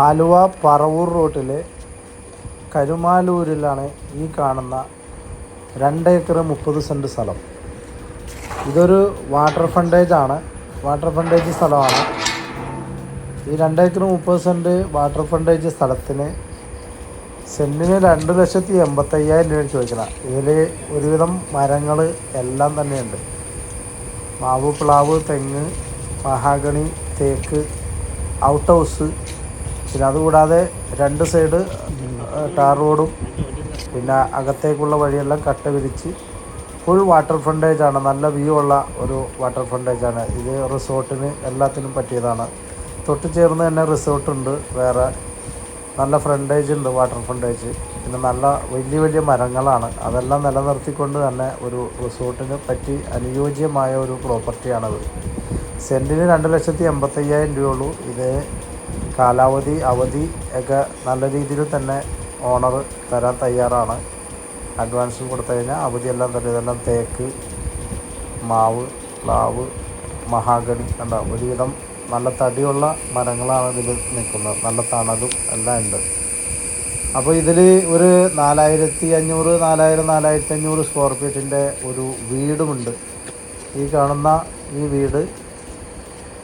ആലുവ പറവൂർ റോട്ടിലെ കരുമാലൂരിലാണ് ഈ കാണുന്ന രണ്ട് ഏക്കർ മുപ്പത് സെന്റ് സ്ഥലം. ഇതൊരു വാട്ടർ ഫണ്ടേജ് ആണ്. വാട്ടർ ഫണ്ടേജ് സ്ഥലമാണ്. ഈ രണ്ട് ഏക്കർ മുപ്പത് സെന്റ് വാട്ടർ ഫണ്ടേജ് സ്ഥലത്തിന് സെന്റിന് രണ്ട് ലക്ഷത്തി എൺപത്തയ്യായിരം രൂപ ചോദിക്കണം. ഇതിൽ ഒരുവിധം മരങ്ങൾ എല്ലാം തന്നെയുണ്ട്. മാവ് പ്ലാവ് തെങ്ങ് മഹാഗണി തേക്ക് ഔട്ട് ഹൗസ് പിന്നെ അതുകൂടാതെ രണ്ട് സൈഡ് ടാർ റോഡും പിന്നെ അകത്തേക്കുള്ള വഴിയെല്ലാം കട്ട വിരിച്ച് ഫുൾ വാട്ടർ ഫ്രണ്ടേജാണ് നല്ല വ്യൂ ഉള്ള ഒരു വാട്ടർ ഫ്രണ്ടേജാണ് ഇത് റിസോർട്ടിന് എല്ലാത്തിനും പറ്റിയതാണ്. തൊട്ട് ചേർന്ന് തന്നെ റിസോർട്ടുണ്ട് വേറെ നല്ല ഫ്രണ്ടേജ് ഉണ്ട് വാട്ടർ ഫ്രണ്ടേജ് പിന്നെ നല്ല വലിയ വലിയ മരങ്ങളാണ്. അതെല്ലാം നിലനിർത്തിക്കൊണ്ട് തന്നെ ഒരു റിസോർട്ടിന് പറ്റി അനുയോജ്യമായ ഒരു പ്രോപ്പർട്ടിയാണത് സെന്റിന് രണ്ട് ലക്ഷത്തി എൺപത്തയ്യായിരം രൂപയുള്ളൂ ഇത് കാലാവധി അവധി ഒക്കെ നല്ല രീതിയിൽ തന്നെ ഓണർ തരാൻ തയ്യാറാണ്. അഡ്വാൻസ് കൊടുത്തു കഴിഞ്ഞാൽ അവധിയെല്ലാം തന്നെ ഇതെല്ലാം തേക്ക് മാവ് പ്ലാവ് മഹാഗണി കണ്ട? ഒരുവിധം നല്ല തടിയുള്ള മരങ്ങളാണ് ഇതിൽ നിൽക്കുന്നത്. നല്ല തണലും എല്ലാം ഉണ്ട്. അപ്പോൾ ഇതിൽ ഒരു നാലായിരത്തി അഞ്ഞൂറ് നാലായിരം നാലായിരത്തി അഞ്ഞൂറ് സ്ക്വയർ ഫീറ്റിന്റെ ഒരു വീടുമുണ്ട്. ഈ കാണുന്ന ഈ വീട്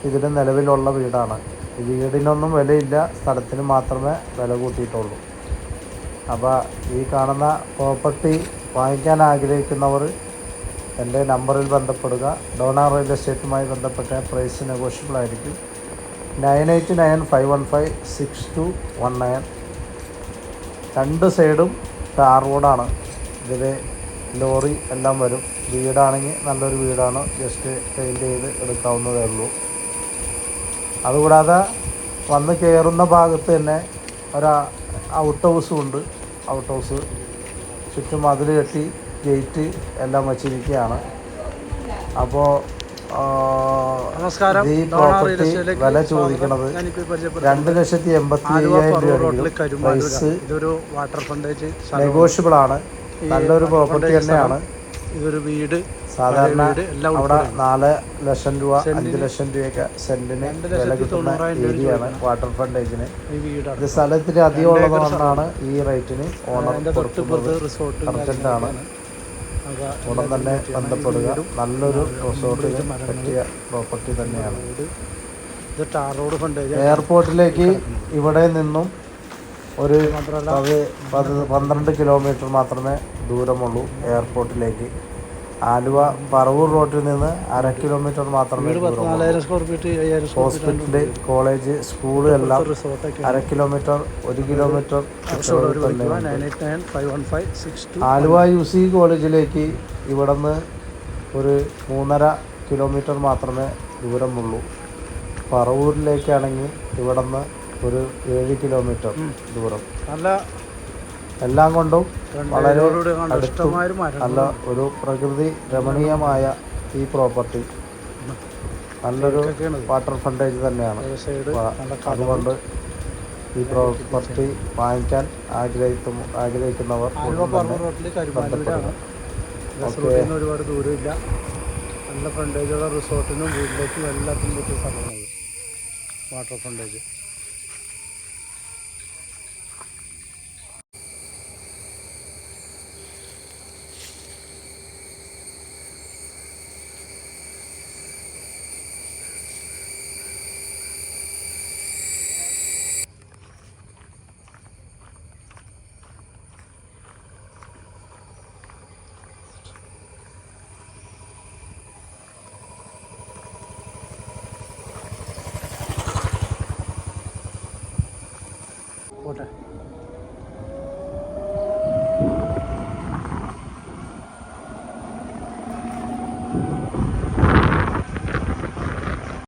ഇതിൽ നിലവിലുള്ള വീടാണ്. വീടിനൊന്നും വിലയില്ല സ്ഥലത്തിന് മാത്രമേ വില കൂട്ടിയിട്ടുള്ളൂ. അപ്പോൾ ഈ കാണുന്ന പ്രോപ്പർട്ടി വാങ്ങിക്കാൻ ആഗ്രഹിക്കുന്നവർ എന്റെ നമ്പറിൽ ബന്ധപ്പെടുക. ഡോണ റിയൽ എസ്റ്റേറ്റുമായി ബന്ധപ്പെട്ട പ്രൈസ് നെഗോഷ്യബിൾ ആയിരിക്കും. Nine eight nine five one five six two one nine രണ്ട് സൈഡും ടാർ റോഡാണ് ഇതിൽ ലോറി എല്ലാം വരും. വീടാണെങ്കിൽ നല്ലൊരു വീടാണ്. ജസ്റ്റ് പെയിന്റ് ചെയ്ത് എടുക്കാവുന്നതേ ഉള്ളൂ. അതുകൂടാതെ വന്ന് കയറുന്ന ഭാഗത്ത് തന്നെ ഒരു ഔട്ട് ഹൗസും ഉണ്ട്. ഔട്ട് ഹൗസ് ചുറ്റും മതിൽ കെട്ടി ഗേറ്റ് എല്ലാം വച്ചിരിക്കുകയാണ്. അപ്പോൾ നമസ്കാരം. ഈ പ്രോപ്പർട്ടി വില ചോദിക്കുന്നത് രണ്ട് ലക്ഷത്തി എൺപത്തി അയ്യായിരം രൂപ പ്രൈസ് ഇതൊരു വാട്ടർ നെഗോഷ്യബിൾ ആണ്. നല്ലൊരു പ്രോപ്പർട്ടി തന്നെയാണ്. ഇതൊരു വീട്. സാധാരണ വീട് അവിടെ നാല് ലക്ഷം രൂപ അഞ്ച് ലക്ഷം രൂപയൊക്കെ സെന്റിന് വില കിട്ടുന്ന ഏരിയയാണ് വാട്ടർ വീടാണ് ഇത് സ്ഥലത്തിന് അധികം ഉള്ളതുകൊണ്ടാണ് ഈ റേറ്റിന് ഓണർ കൊടുക്കുന്നത്. അർജന്റാണ്. ഉടൻ തന്നെ ബന്ധപ്പെടുക നല്ലൊരു റിസോർട്ടിന് പറ്റിയ പ്രോപ്പർട്ടി തന്നെയാണ്. എയർപോർട്ടിലേക്ക് ഇവിടെ നിന്നും ഒരു പന്ത്രണ്ട് കിലോമീറ്റർ മാത്രമേ ദൂരമുള്ളൂ എയർപോർട്ടിലേക്ക് ആലുവ പറവൂർ റോഡിൽ നിന്ന് അര കിലോമീറ്റർ മാത്രമേ ഹോസ്പിറ്റൽ ഹോസ്പിറ്റൽ കോളേജ് സ്കൂൾ എല്ലാം അര കിലോമീറ്റർ ഒരു കിലോമീറ്റർ ആലുവ യു സി കോളേജിലേക്ക് ഇവിടുന്ന് ഒരു മൂന്നര കിലോമീറ്റർ മാത്രമേ ദൂരമുള്ളൂ. പറവൂരിലേക്കാണെങ്കിൽ ഇവിടുന്ന് ഒരു ഏഴ് കിലോമീറ്റർ ദൂരം. നല്ല എല്ലാം കൊണ്ടും വളരെ അടുത്തും നല്ല ഒരു പ്രകൃതി രമണീയമായ ഈ പ്രോപ്പർട്ടി. നല്ലൊരു വാട്ടർ ഫ്രണ്ടേജ് തന്നെയാണ്. അതുകൊണ്ട് ഈ പ്രോപ്പർട്ടി വാങ്ങിക്കാൻ ആഗ്രഹിക്കും ആഗ്രഹിക്കുന്നവർ ഒരുപാട് ദൂരമില്ല. നല്ല ഫ്രണ്ടേജുള്ള റിസോർട്ടിനും വീട്ടിലേക്കും എല്ലാത്തിനും പറ്റിയ സ്ഥലമാണ് വാട്ടർ ഫ്രണ്ടേജ്